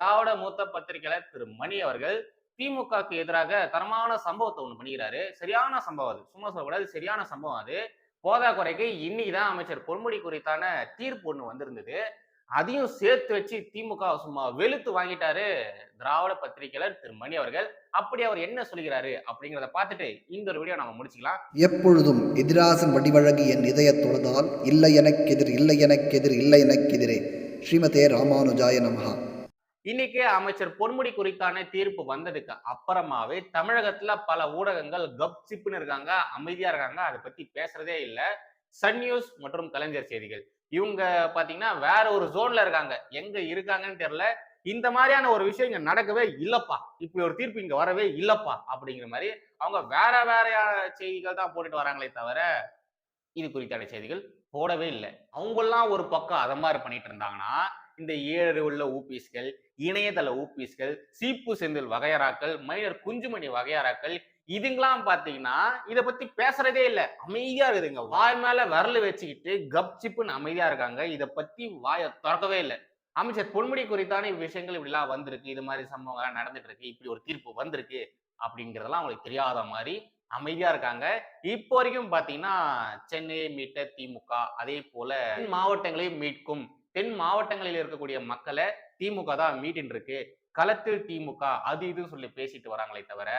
திராவிட மூத்த பத்திரிகையாளர் திரு மணி அவர்கள் திமுகக்கு எதிராக தரமான சம்பவத்தை ஒண்ணு பண்ணிக்கிறாரு. சரியான சம்பவம் அது. சும்மா சொல்லக்கூடாது சரியான சம்பவம் அது. போதாக்குறைக்கு இன்னைக்கு தான் அமைச்சர் பொன்முடி குறித்தான தீர்ப்பு ஒண்ணு வந்திருந்தது. அதையும் சேர்த்து வச்சு திமுக சும்மா வெளுத்து வாங்கிட்டாரு திராவிட பத்திரிகையாளர் திரு மணி அவர்கள். அப்படி அவர் என்ன சொல்கிறாரு அப்படிங்கிறத பார்த்துட்டு இந்த ஒரு வீடியோ நம்ம முடிச்சுக்கலாம். எப்பொழுதும் எதிராசன் வடிவழகு என் இதய தொழுதால் இல்லை எனக்கெதிர் இல்லை எனக்கெதிர் இல்லை எனக்கெதிரே ஸ்ரீமதே ராமானுஜாய நமகா இன்னைக்கு அமைச்சர் பொன்முடி குறித்தான தீர்ப்பு வந்ததுக்கு அப்புறமாவே தமிழகத்துல பல ஊடகங்கள் கப் சிப்புன்னு இருக்காங்க அமைதியா இருக்காங்க அதை பத்தி பேசுறதே இல்லை. சன் நியூஸ் மற்றும் கலைஞர் செய்திகள். இவங்க பாத்தீங்கன்னா வேற ஒரு ஜோன்ல இருக்காங்க. எங்க இருக்காங்கன்னு தெரியல. இந்த மாதிரியான ஒரு விஷயம் இங்க நடக்கவே இல்லப்பா. இப்படி ஒரு தீர்ப்பு இங்க வரவே இல்லப்பா அப்படிங்கிற மாதிரி அவங்க வேற வேற செய்திகள் தான் போட்டுட்டு வராங்களே தவிர இது குறித்தான செய்திகள் போடவே இல்லை. அவங்கெல்லாம் ஒரு பக்கம் அதை மாதிரி பண்ணிட்டு இருந்தாங்கன்னா இந்த ஏழு உள்ள ஊபிஸ்கள் இணையதள ஊபிஸ்கள் சீப்பு செந்தில் வகையறாக்கள் மைனர் குஞ்சுமணி வகையறாக்கள் இதுங்களாம் பாத்தீங்கன்னா இதை பத்தி பேசுறதே இல்லை. அமைதியா இருக்குதுங்க வாய் மேல விரல வச்சுக்கிட்டு கப் சிப்புன்னு அமைதியா இருக்காங்க. இதை பத்தி வாயை திறக்கவே இல்லை. அமைச்சர் பொன்முடி குறித்தான விஷயங்கள் இப்படிலாம் வந்திருக்கு. இது மாதிரி சம்பவம் நடந்துட்டு இருக்கு இப்படி ஒரு தீர்ப்பு வந்திருக்கு அப்படிங்கறதெல்லாம் அவங்களுக்கு தெரியாத மாதிரி அமைதியா இருக்காங்க. இப்போ வரைக்கும் பாத்தீங்கன்னா சென்னையை மீட்ட திமுக அதே போல மாவட்டங்களையும் மீட்கும் தென் மாவட்டங்களில் இருக்கக்கூடிய மக்களை திமுக தான் மீட்டின் இருக்கு. களத்தில் திமுக அது இதுன்னு சொல்லி பேசிட்டு வராங்களே தவிர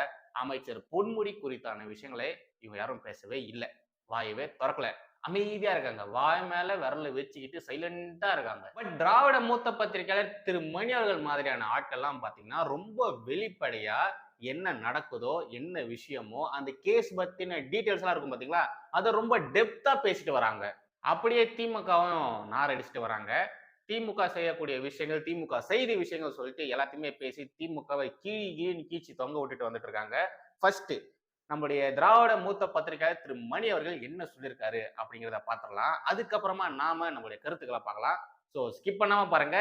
அமைச்சர் பொன்முடி குறித்தான விஷயங்களை இவங்க யாரும் பேசவே இல்லை. வாயவே திறக்கல. அமைதியா இருக்காங்க. வாய் மேல விரல வச்சுக்கிட்டு சைலண்டா இருக்காங்க. பட் திராவிட மூத்த பத்திரிகையாளர் திரு மணி அவர்கள் மாதிரியான ஆட்கள்லாம் பாத்தீங்கன்னா ரொம்ப வெளிப்படையா என்ன நடக்குதோ என்ன விஷயமோ அந்த கேஸ் பத்தின டீட்டெயில்ஸ் எல்லாம் இருக்கும் பாத்தீங்களா அதை ரொம்ப டெப்தா பேசிட்டு வராங்க. அப்படியே திமுகவும் நார் அடிச்சுட்டு வராங்க. திமுக செய்யக்கூடிய விஷயங்கள் திமுக செய்தி விஷயங்கள் சொல்லிட்டு எல்லாத்தையுமே பேசி திமுகவை கீழ் கீழ் கீழ்ச்சி தொங்க விட்டுட்டு வந்துட்டு இருக்காங்க. ஃபர்ஸ்ட் நம்முடைய திராவிட மூத்த பத்திரிகையாளர் திரு. மணி அவர்கள் என்ன சொல்லியிருக்காரு அப்படிங்கிறத பார்த்துடலாம். அதுக்கப்புறமா நாம நம்மளுடைய கருத்துக்களை பார்க்கலாம். ஸோ ஸ்கிப் பண்ணாம பாருங்க.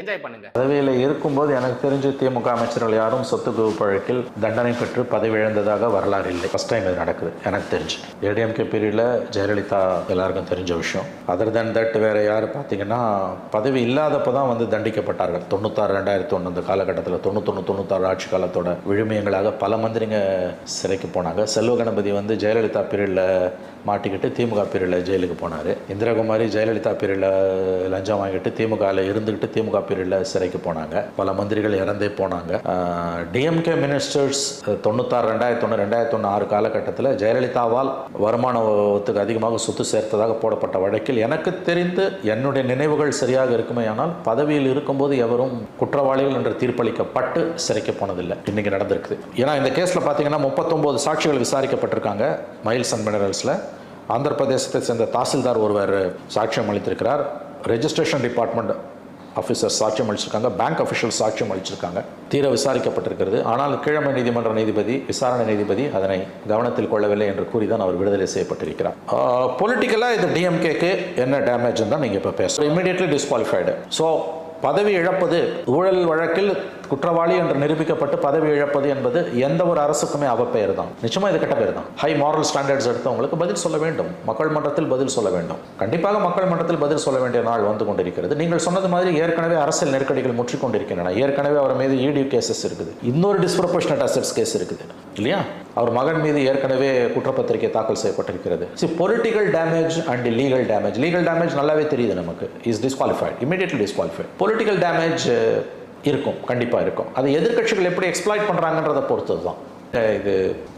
என்ஜாய் பண்ணுங்க. பதவியில் இருக்கும்போது எனக்கு தெரிஞ்சு திமுக அமைச்சர்கள் யாரும் சொத்து குவிப்பு வழக்கில் தண்டனை பெற்று பதவி இழந்ததாக வரலாறு இல்லை. ஃபஸ்ட் டைம் இது நடக்குது எனக்கு தெரிஞ்சு. ஏடிஎம்கே பீரியடில் ஜெயலலிதா எல்லாருக்கும் தெரிஞ்ச விஷயம். அதர் தென் தட் வேற யார் பார்த்தீங்கன்னா பதவி இல்லாதப்போ தான் வந்து தண்டிக்கப்பட்டார்கள். தொண்ணூத்தாறு ரெண்டாயிரத்தி ஒன்று அந்த காலகட்டத்தில் தொண்ணூத்தொன்று தொண்ணூத்தாறு ஆட்சி காலத்தோட விழுமியங்களாக பல மந்திரிங்க சிறைக்கு போனாங்க. செல்வ கணபதி வந்து ஜெயலலிதா பீரியடில் மாட்டிக்கிட்டு திமுக பீரியடில் ஜெயிலுக்கு போனார். இந்திராகுமாரி ஜெயலலிதா பீரியடில் லஞ்சம் வாங்கிட்டு திமுகவில் இருந்துக்கிட்டு திமுக பீரியடில் சிறைக்கு போனாங்க. பல மந்திரிகள் இறந்தே போனாங்க. டிஎம்கே மினிஸ்டர்ஸ் தொண்ணூத்தாறு ரெண்டாயிரத்தி ஒன்று ரெண்டாயிரத்தி ஒன்று ஆறு காலகட்டத்தில் ஜெயலலிதாவால் வருமானத்துக்கு அதிகமாக சொத்து சேர்த்ததாக போடப்பட்ட வழக்கில் எனக்கு தெரிந்து என்னுடைய நினைவுகள் சரியாக இருக்குமே ஆனால் பதவியில் இருக்கும்போது எவரும் குற்றவாளிகள் என்று தீர்ப்பளிக்கப்பட்டு சிறைக்கு போனதில்லை. இன்றைக்கி நடந்திருக்குது. ஏன்னா இந்த கேஸில் பார்த்தீங்கன்னா முப்பத்தொம்போது சாட்சிகள் விசாரிக்கப்பட்டிருக்காங்க மைல்ஸ் அண்ட் மினரல்ஸில் ஆந்திர பிரதேசத்தை சேர்ந்த தாசில்தார் ஒருவர் சாட்சியம் அளித்திருக்கிறார். ரெஜிஸ்ட்ரேஷன் டிபார்ட்மெண்ட் ஆஃபீஸர் சாட்சியம் அளிச்சிருக்காங்க. பேங்க் அஃபிஷியல் சாட்சியம் அளிச்சிருக்காங்க. தீர விசாரிக்கப்பட்டிருக்கிறது. ஆனால் கீழமை நீதிமன்ற நீதிபதி விசாரணை நீதிபதி அதனை கவனத்தில் கொள்ளவில்லை என்று கூறி தான் அவர் விடுதலை செய்யப்பட்டிருக்கிறார். பொலிட்டிக்கலாக இது டிஎம்கேக்கு என்ன டேமேஜ் தான் நீங்கள் இப்போ பேசுகிறோம் இமீடியட்லி டிஸ்குவாலிஃபைடு ஸோ பதவி இழப்பது ஊழல் வழக்கில் குற்றவாளி என்று நிரூபிக்கப்பட்டு பதவி இழப்பது என்பது எந்த ஒரு அரசுக்குமே அவப்பெயர் தான் நிச்சயமா இது கெட்ட பேர் தான் ஹை மாரல் ஸ்டாண்டர்ட்ஸ் எடுத்தவங்களுக்கு பதில் சொல்ல வேண்டும். மக்கள் மன்றத்தில் பதில் சொல்ல வேண்டும். கண்டிப்பாக மக்கள் மன்றத்தில் பதில் சொல்ல வேண்டிய நாள் வந்து கொண்டிருக்கிறது. நீங்கள் சொன்னது மாதிரி ஏற்கனவே அரசியல் நெருக்கடிகள் முற்றி கொண்டிருக்கின்றன. ஏற்கனவே அவர் மீது இடி கேசஸ் இருக்குது. இன்னொரு டிஸ்ப்ரொபோஷனட் அசட்ஸ் கேஸ் இருக்குது. இல்லையா? அவர் மகன் மீது ஏற்கனவே குற்றப்பத்திரிகை தாக்கல் செய்யப்பட்டிருக்கிறது. C political damage and legal damage legal damage நல்லாவே தெரியுது நமக்கு. Is disqualified immediately disqualified political damage இருக்கும் கண்டிப்பாக இருக்கும். அதை எதிர்க்கட்சிகள் எப்படி எக்ஸ்ப்ளாய்ட் பண்ணுறாங்கன்றதை பொறுத்தது தான் இது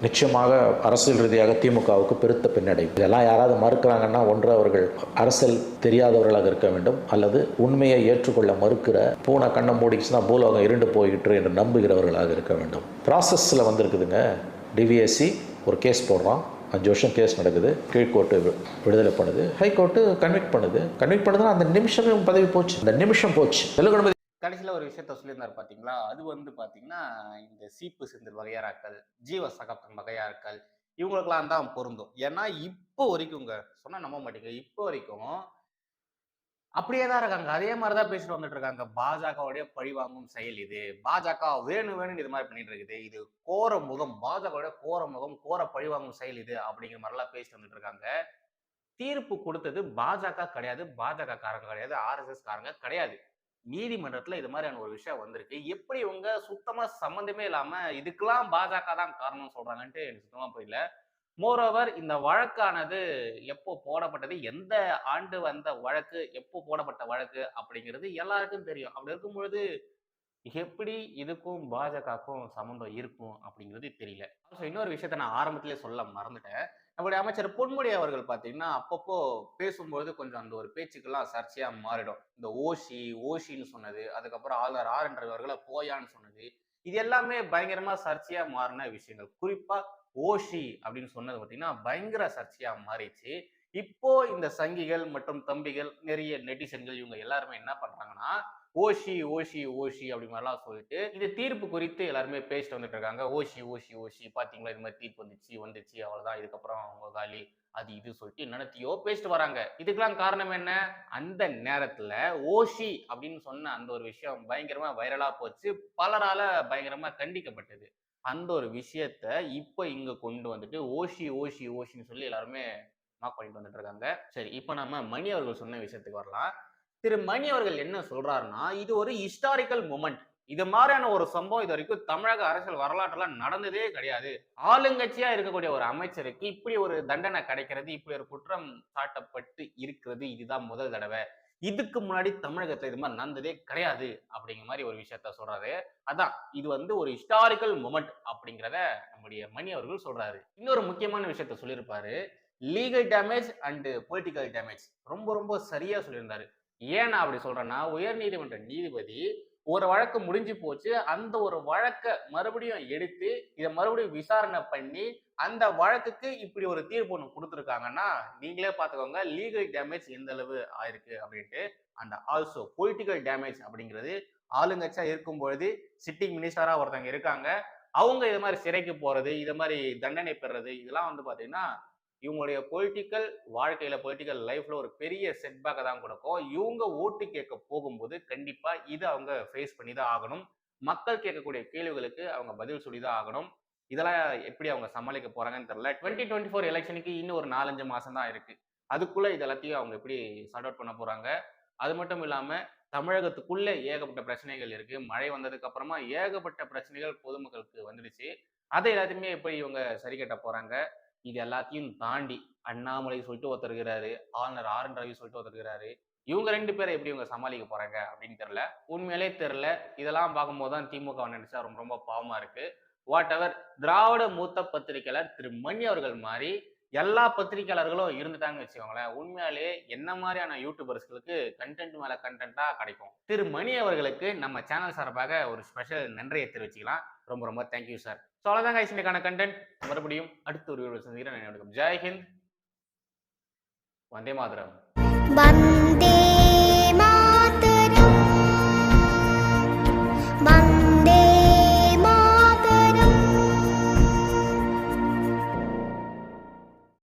நிச்சயமாக அரசியல் ரீதியாக திமுகவுக்கு பெருத்த பின்னடைவு இதெல்லாம் யாராவது மறுக்கிறாங்கன்னா ஒன்று அவர்கள் அரசியல் தெரியாதவர்களாக இருக்க வேண்டும். அல்லது உண்மையை ஏற்றுக்கொள்ள மறுக்கிற பூனை கண்ணை மூடிச்சுன்னா பூலோகம் இருண்டு போய்கிட்டு என்று நம்புகிறவர்களாக இருக்க வேண்டும். ப்ராசஸில் வந்திருக்குதுங்க. டிவிஎஸ்சி ஒரு கேஸ் போடுறான். அஞ்சு வருஷம் கேஸ் நடக்குது. கீழ்கோர்ட்டு விடுதலை பண்ணுது. ஹைகோர்ட்டு கன்விக்ட் பண்ணுது. கன்விக்ட் பண்ணுதுன்னா அந்த நிமிஷமே பதவி போச்சு. அந்த நிமிஷம் போச்சு. தெலுங்கு கடைசியில ஒரு விஷயத்த சொல்லியிருந்தார் பாத்தீங்களா? அது வந்து பாத்தீங்கன்னா இந்த சீப்பு செந்தில் வகையாராக்கள் ஜீவ சகப்தன் வகையாராக்கள் இவங்களுக்கெல்லாம் தான் பொருந்தும். ஏன்னா இப்போ வரைக்குங்க சொன்னா நம்ப மாட்டீங்க இப்போ வரைக்கும் அப்படியே தான் இருக்காங்க. அதே மாதிரி தான் பேசிட்டு வந்துட்டு இருக்காங்க. பாஜகவுடைய பழிவாங்கும் செயல் இது. பாஜக வேணும் வேணும் இது மாதிரி பண்ணிட்டு இருக்குது. இது கோர முகம் பாஜகவுடைய கோர முகம் கோர பழிவாங்கும் செயல் இது அப்படிங்கிற மாதிரிலாம் பேசிட்டு வந்துட்டு இருக்காங்க. தீர்ப்பு கொடுத்தது பாஜக கிடையாது. பாஜக காரங்க கிடையாது ஆர்எஸ்எஸ் காரங்க கிடையாது. நீதிமன்றத்துல இது மாதிரியான ஒரு விஷயம் வந்திருக்கு. எப்படி இவங்க சுத்தமா சம்மந்தமே இல்லாம இதுக்கெல்லாம் பாஜக தான் காரணம் சொல்றாங்கன்ட்டு எனக்கு சுத்தமா புரியல. மோரோவர் இந்த வழக்கானது எப்போ போடப்பட்டது எந்த ஆண்டு வந்த வழக்கு எப்போ போடப்பட்ட வழக்கு அப்படிங்கிறது எல்லாருக்கும் தெரியும். அப்படி இருக்கும் பொழுது எப்படி இதுக்கும் பாஜகவுக்கும் சம்மந்தம் இருக்கும் அப்படிங்கிறது தெரியல. இன்னொரு விஷயத்த நான் ஆரம்பத்திலே சொல்ல மறந்துட்டேன். நம்முடைய அமைச்சர் பொன்முடி அவர்கள் பார்த்தீங்கன்னா அப்பப்போ பேசும்போது கொஞ்சம் அந்த ஒரு பேச்சுக்கெல்லாம் சர்ச்சையா மாறிடும். இந்த ஓஷி ஓஷின்னு சொன்னது அதுக்கப்புறம் ஆளுநர் ஆர் என்ற அவர்களை போயான்னு சொன்னது இது எல்லாமே பயங்கரமா சர்ச்சையா மாறின விஷயங்கள். குறிப்பா ஓஷி அப்படின்னு சொன்னது பார்த்தீங்கன்னா பயங்கர சர்ச்சையா மாறிச்சு இப்போ இந்த சங்கிகள் மற்றும் தம்பிகள் நிறைய நெட்டிசன்கள் இவங்க எல்லாருமே என்ன பண்றாங்கன்னா ஓஷி ஓஷி ஓஷி அப்படி மாதிரிலாம் சொல்லிட்டு இந்த தீர்ப்பு குறித்து எல்லாருமே பேசிட்டு வந்துட்டு இருக்காங்க. ஓஷி ஓஷி ஓஷி பாத்தீங்களா? இது மாதிரி தீர்ப்பு வந்துச்சு வந்துச்சு அவ்வளவுதான். இதுக்கப்புறம் அவங்க காலி அது இது சொல்லிட்டு நடத்தியோ பேசிட்டு வராங்க. இதுக்கெல்லாம் காரணம் என்ன? அந்த நேரத்துல ஓஷி அப்படின்னு சொன்ன அந்த ஒரு விஷயம் பயங்கரமா வைரலா போச்சு. பலரால பயங்கரமா கண்டிக்கப்பட்டது. அந்த ஒரு விஷயத்த இப்போ இங்க கொண்டு வந்துட்டு ஓஷி ஓஷி ஓஷின்னு சொல்லி எல்லாருமே மார்க் பண்ணிட்டு வந்துட்டு இருக்காங்க. சரி இப்போ நம்ம மணி அவர்கள் சொன்ன விஷயத்துக்கு வரலாம். திரு மணி அவர்கள் என்ன சொல்றாருன்னா இது ஒரு ஹிஸ்டாரிக்கல் மூமெண்ட் இது மாதிரியான ஒரு சம்பவம் இது வரைக்கும் தமிழக அரசியல் வரலாற்றுல நடந்ததே கிடையாது. ஆளுங்கட்சியா இருக்கக்கூடிய ஒரு அமைச்சருக்கு இப்படி ஒரு தண்டனை கிடைக்கிறது இப்படி ஒரு குற்றம் சாட்டப்பட்டு இருக்கிறது இதுதான் முதல் தடவை. இதுக்கு முன்னாடி தமிழகத்துல இது மாதிரி நடந்ததே கிடையாது அப்படிங்கிற மாதிரி ஒரு விஷயத்த சொல்றாரு. அதான் இது வந்து ஒரு ஹிஸ்டாரிக்கல் மூமெண்ட் அப்படிங்கிறத நம்முடைய மணி அவர்கள் சொல்றாரு. இன்னொரு முக்கியமான விஷயத்த சொல்லியிருப்பாரு. Legal damage and political damage ரொம்ப ரொம்ப சரியா சொல்லியிருந்தாரு. ஏன் நான் அப்படி சொல்றேன்னா உயர்நீதிமன்ற நீதிபதி ஒரு வழக்கு முடிஞ்சு போச்சு. அந்த ஒரு வழக்கை மறுபடியும் எடுத்து இதை மறுபடியும் விசாரணை பண்ணி அந்த வழக்குக்கு இப்படி ஒரு தீர்ப்பு ஒன்று கொடுத்துருக்காங்கன்னா நீங்களே பார்த்துக்கோங்க லீகல் டேமேஜ் எந்த அளவு ஆயிருக்கு அப்படின்ட்டு அந்த ஆல்சோ பொலிட்டிக்கல் டேமேஜ் அப்படிங்கிறது ஆளுங்கட்சியா இருக்கும் பொழுது சிட்டிங் மினிஸ்டராக ஒருத்தவங்க இருக்காங்க. அவங்க இது மாதிரி சிறைக்கு போறது இது மாதிரி தண்டனை பெறுறது இதெல்லாம் வந்து பார்த்தீங்கன்னா இவங்களுடைய பொலிட்டிக்கல் வாழ்க்கையில பொலிட்டிக்கல் லைஃப்ல ஒரு பெரிய செட்பேக்கை தான் கொடுக்கும். இவங்க ஓட்டு கேட்க போகும்போது கண்டிப்பா இதை அவங்க ஃபேஸ் பண்ணி தான் ஆகணும். மக்கள் கேட்கக்கூடிய கேள்விகளுக்கு அவங்க பதில் சொல்லி தான் ஆகணும். இதெல்லாம் எப்படி அவங்க சமாளிக்க போறாங்கன்னு தெரியல. டுவெண்ட்டி டுவெண்ட்டி ஃபோர் எலெக்ஷனுக்கு இன்னும் ஒரு நாலஞ்சு மாசம் தான் இருக்கு. அதுக்குள்ள இது எல்லாத்தையும் அவங்க எப்படி சார்ட் அவுட் பண்ண போறாங்க? அது மட்டும் இல்லாம தமிழகத்துக்குள்ளே ஏகப்பட்ட பிரச்சனைகள் இருக்கு. மழை வந்ததுக்கு அப்புறமா ஏகப்பட்ட பிரச்சனைகள் பொதுமக்களுக்கு வந்துடுச்சு. அதை எல்லாத்தையுமே எப்படி இவங்க சரி கட்ட போறாங்க? இது எல்லாத்தையும் தாண்டி அண்ணாமலை சொல்லிட்டு ஒருத்தர் இருக்கிறாரு ஆளுநர் ஆர் என் ரவி சொல்லிட்டு ஒருத்தர் இருக்கிறாரு. இவங்க ரெண்டு பேரை எப்படி இவங்க சமாளிக்க போறாங்க அப்படின்னு தெரியல. உண்மையிலே தெரியல. இதெல்லாம் பார்க்கும்போது தான் திமுக நினைச்சா ரொம்ப ரொம்ப பாவமா இருக்கு. வாட் எவர் திராவிட மூத்த பத்திரிகையாளர் திரு மணி அவர்கள் மாதிரி எல்லா பத்திரிக்கையாளர்களும் இருந்துட்டாங்கன்னு வச்சுக்கோங்களேன். உண்மையாலே என்ன மாதிரியான யூடியூபர்ஸ்களுக்கு கண்டென்ட் மேல கண்டென்ட்டா கிடைக்கும்? திரு மணி அவர்களுக்கு நம்ம சேனல் சார்பாக ஒரு ஸ்பெஷல் நன்றியை தெரிவிச்சுக்கலாம். ரொம்ப ரொம்ப தேங்க்யூ சார் ஸோ அவ்வளோதான் காய்ச்சிக்கான கண்டென்ட் மறுபடியும் அடுத்த ஒரு வீடியோ சந்திக்கிறேன். ஜெய்ஹிந்த் வந்தே மாதரம். வந்தே